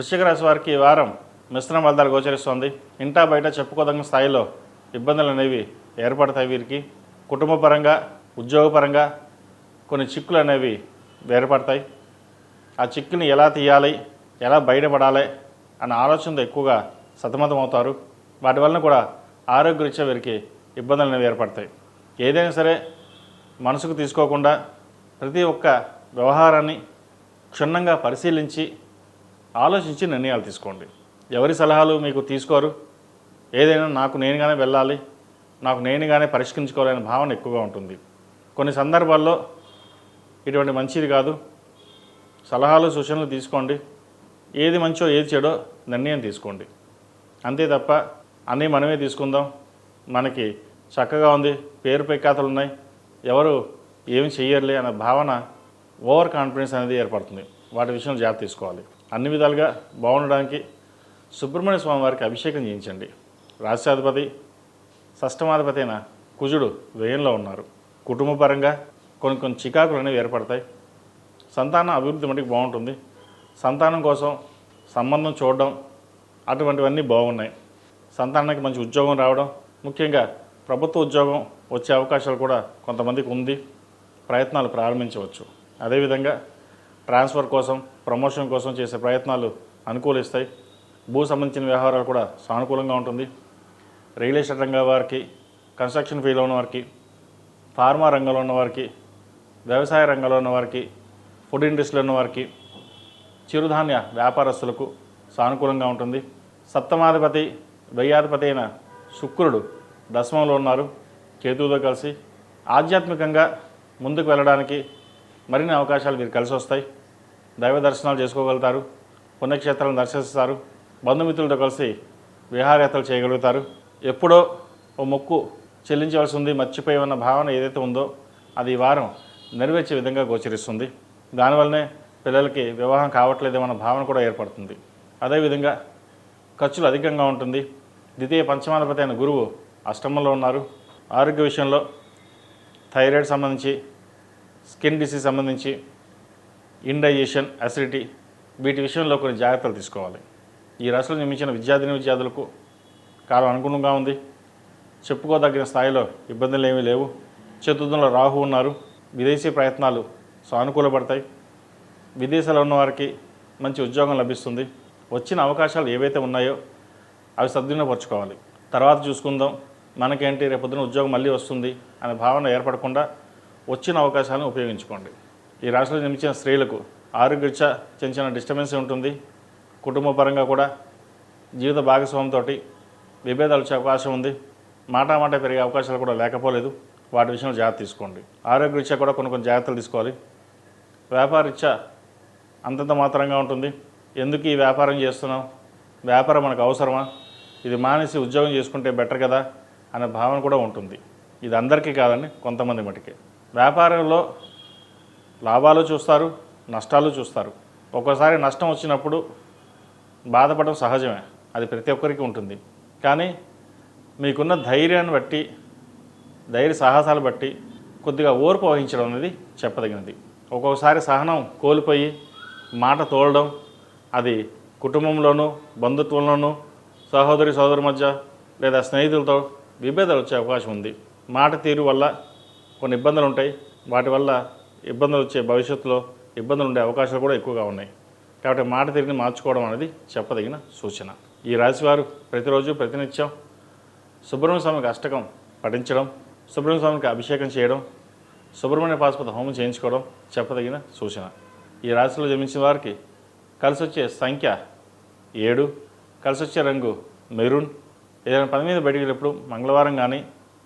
వృశ్చిక రాశి వారికి ఈ వారం మిశ్రమ ఫలితాలు గోచరిస్తోంది. ఇంటా బయట చెప్పుకోదగిన స్థాయిలో ఇబ్బందులు అనేవి ఏర్పడతాయి వీరికి. కుటుంబపరంగా ఉద్యోగపరంగా కొన్ని చిక్కులు అనేవి ఏర్పడతాయి. ఆ చిక్కుని ఎలా తీయాలి ఎలా బయటపడాలి అన్న ఆలోచనతో ఎక్కువగా సతమతమవుతారు. వాటి వలన కూడా ఆరోగ్యరీత్యా వీరికి ఇబ్బందులు అనేవి ఏర్పడతాయి. ఏదైనా సరే మనసుకు తీసుకోకుండా ప్రతి ఒక్క వ్యవహారాన్ని క్షుణ్ణంగా పరిశీలించి ఆలోచించి నిర్ణయాలు తీసుకోండి. ఎవరి సలహాలు మీకు తీసుకోరు? ఏదైనా నాకు నేనుగానే వెళ్ళాలి నాకు నేనుగానే పరిష్కరించుకోవాలనే భావన ఎక్కువగా ఉంటుంది. కొన్ని సందర్భాల్లో ఇటువంటి మంచిది కాదు. సలహాలు సూచనలు తీసుకోండి. ఏది మంచో ఏది చెడో నిర్ణయం తీసుకోండి. అంతే తప్ప అన్నీ మనమే తీసుకుందాం. మనకి చక్కగా ఉంది పేరు పెక్కాతలు ఉన్నాయి. ఎవరు ఏమి చెయ్యర్లే అనే భావన ఓవర్ కాన్ఫిడెన్స్ అనేది ఏర్పడుతుంది. వాటి విషయంలో జాగ్రత్త తీసుకోవాలి. అన్ని విధాలుగా బాగుండడానికి సుబ్రహ్మణ్య స్వామి వారికి అభిషేకం చేయించండి. రాష్ట్రాధిపతి షష్టమాధిపతి అయిన కుజుడు వ్యయంలో ఉన్నారు. కుటుంబ పరంగా కొన్ని కొన్ని చికాకులు అనేవి ఏర్పడతాయి. సంతానం అభివృద్ధి మటుకు బాగుంటుంది. సంతానం కోసం సంబంధం చూడడం అటువంటివన్నీ బాగున్నాయి. సంతానానికి మంచి ఉద్యోగం రావడం ముఖ్యంగా ప్రభుత్వ ఉద్యోగం వచ్చే అవకాశాలు కూడా కొంతమందికి ఉంది. ప్రయత్నాలు ప్రారంభించవచ్చు. అదేవిధంగా ట్రాన్స్ఫర్ కోసం ప్రమోషన్ కోసం చేసే ప్రయత్నాలు అనుకూలిస్తాయి. భూ సంబంధించిన వ్యవహారాలు కూడా సానుకూలంగా ఉంటుంది. రియల్ ఎస్టేట్ రంగం వారికి కన్స్ట్రక్షన్ ఫీల్డ్లో ఉన్న వారికి ఫార్మా రంగంలో ఉన్న వారికి వ్యవసాయ రంగంలో ఉన్న వారికి ఫుడ్ ఇండస్ట్రీలో ఉన్న వారికి చిరుధాన్య వ్యాపారస్తులకు సానుకూలంగా ఉంటుంది. సప్తమాధిపతి వ్యయాధిపతి అయిన శుక్రుడు దశమంలో ఉన్నారు. కేతువుతో కలిసి ఆధ్యాత్మికంగా ముందుకు వెళ్ళడానికి మరిన్ని అవకాశాలు మీరు కలిసి వస్తాయి. దైవ దర్శనాలు చేసుకోగలుగుతారు. పుణ్యక్షేత్రాలను దర్శిస్తారు. బంధుమిత్రులతో కలిసి విహారయాత్రలు చేయగలుగుతారు. ఎప్పుడో ఓ మొక్కు చెల్లించవలసి ఉంది మర్చిపోయి ఉన్న భావన ఏదైతే ఉందో అది ఈ వారం నెరవేర్చే విధంగా గోచరిస్తుంది. దానివల్లనే పిల్లలకి వివాహం కావట్లేదేమన్న భావన కూడా ఏర్పడుతుంది. అదేవిధంగా ఖర్చులు అధికంగా ఉంటుంది. ద్వితీయ పంచమాధిపతి అయిన గురువు అష్టమంలో ఉన్నారు. ఆరోగ్య విషయంలో థైరాయిడ్ సంబంధించి స్కిన్ డిసీజ్ సంబంధించి ఇండైజేషన్ అసిడిటీ వీటి విషయంలో కొన్ని జాగ్రత్తలు తీసుకోవాలి. ఈ రాశిలో నిర్మించిన విద్యార్థిని విద్యార్థులకు కాలం అనుగుణంగా ఉంది. చెప్పుకోదగిన స్థాయిలో ఇబ్బందులు ఏమీ లేవు. చతుర్థంలో రాహు ఉన్నారు. విదేశీ ప్రయత్నాలు సానుకూలపడతాయి. విదేశాల్లో ఉన్న వారికి మంచి ఉద్యోగం లభిస్తుంది. వచ్చిన అవకాశాలు ఏవైతే ఉన్నాయో అవి సద్వినియోగపరచుకోవాలి. తర్వాత చూసుకుందాం. మనకేంటి? రేపొద్దున ఉద్యోగం మళ్ళీ వస్తుంది అనే భావన ఏర్పడకుండా వచ్చిన అవకాశాలను ఉపయోగించుకోండి. ఈ రాశిలో జన్మించిన స్త్రీలకు ఆరోగ్యరీత్యా చిన్న చిన్న డిస్టర్బెన్స్ ఉంటుంది. కుటుంబ పరంగా కూడా జీవిత భాగస్వామితో విభేదాలు వచ్చే అవకాశం ఉంది. మాట మాట పెరిగే అవకాశాలు కూడా లేకపోలేదు. వాటి విషయంలో జాగ్రత్త తీసుకోండి. ఆరోగ్యరీత్యా కూడా కొన్ని కొన్ని జాగ్రత్తలు తీసుకోవాలి. వ్యాపారరీత్యా అంతంత మాత్రంగా ఉంటుంది. ఎందుకు ఈ వ్యాపారం చేస్తున్నాం వ్యాపారం మనకు అవసరమా? ఇది మానేసి ఉద్యోగం చేసుకుంటే బెటర్ కదా? అనే భావన కూడా ఉంటుంది. ఇది అందరికీ కాదండి కొంతమంది మటుకే. వ్యాపారంలో లాభాలు చూస్తారు నష్టాలు చూస్తారు. ఒక్కోసారి నష్టం వచ్చినప్పుడు బాధపడడం సహజమే. అది ప్రతి ఒక్కరికి ఉంటుంది. కానీ మీకున్న ధైర్యాన్ని బట్టి ధైర్య సాహసాలు బట్టి కొద్దిగా ఓర్పు వహించడం అనేది చెప్పదగినది. ఒక్కొక్కసారి సహనం కోల్పోయి మాట తోలడం అది కుటుంబంలోనూ బంధుత్వంలోనూ సహోదరి సోదరు మధ్య లేదా స్నేహితులతో విభేదాలు వచ్చే అవకాశం ఉంది. మాట తీరు వల్ల కొన్ని ఇబ్బందులు ఉంటాయి. వాటి వల్ల ఇబ్బందులు వచ్చే భవిష్యత్తులో ఇబ్బందులు ఉండే అవకాశాలు కూడా ఎక్కువగా ఉన్నాయి. కాబట్టి మాట తిరిగి మార్చుకోవడం అనేది చెప్పదగిన సూచన. ఈ రాశివారు ప్రతిరోజు ప్రతినిత్యం సుబ్రహ్మణ్య స్వామికి అష్టకం పఠించడం సుబ్రహ్మణ్య స్వామికి అభిషేకం చేయడం సుబ్రహ్మణ్య పాశుపత హోమం చేయించుకోవడం చెప్పదగిన సూచన. ఈ రాశిలో జన్మించిన వారికి కలిసి వచ్చే సంఖ్య ఏడు కలిసి వచ్చే రంగు మెరూన్. ఏదైనా పని మీద బయటికి వెళ్ళినప్పుడు మంగళవారం కానీ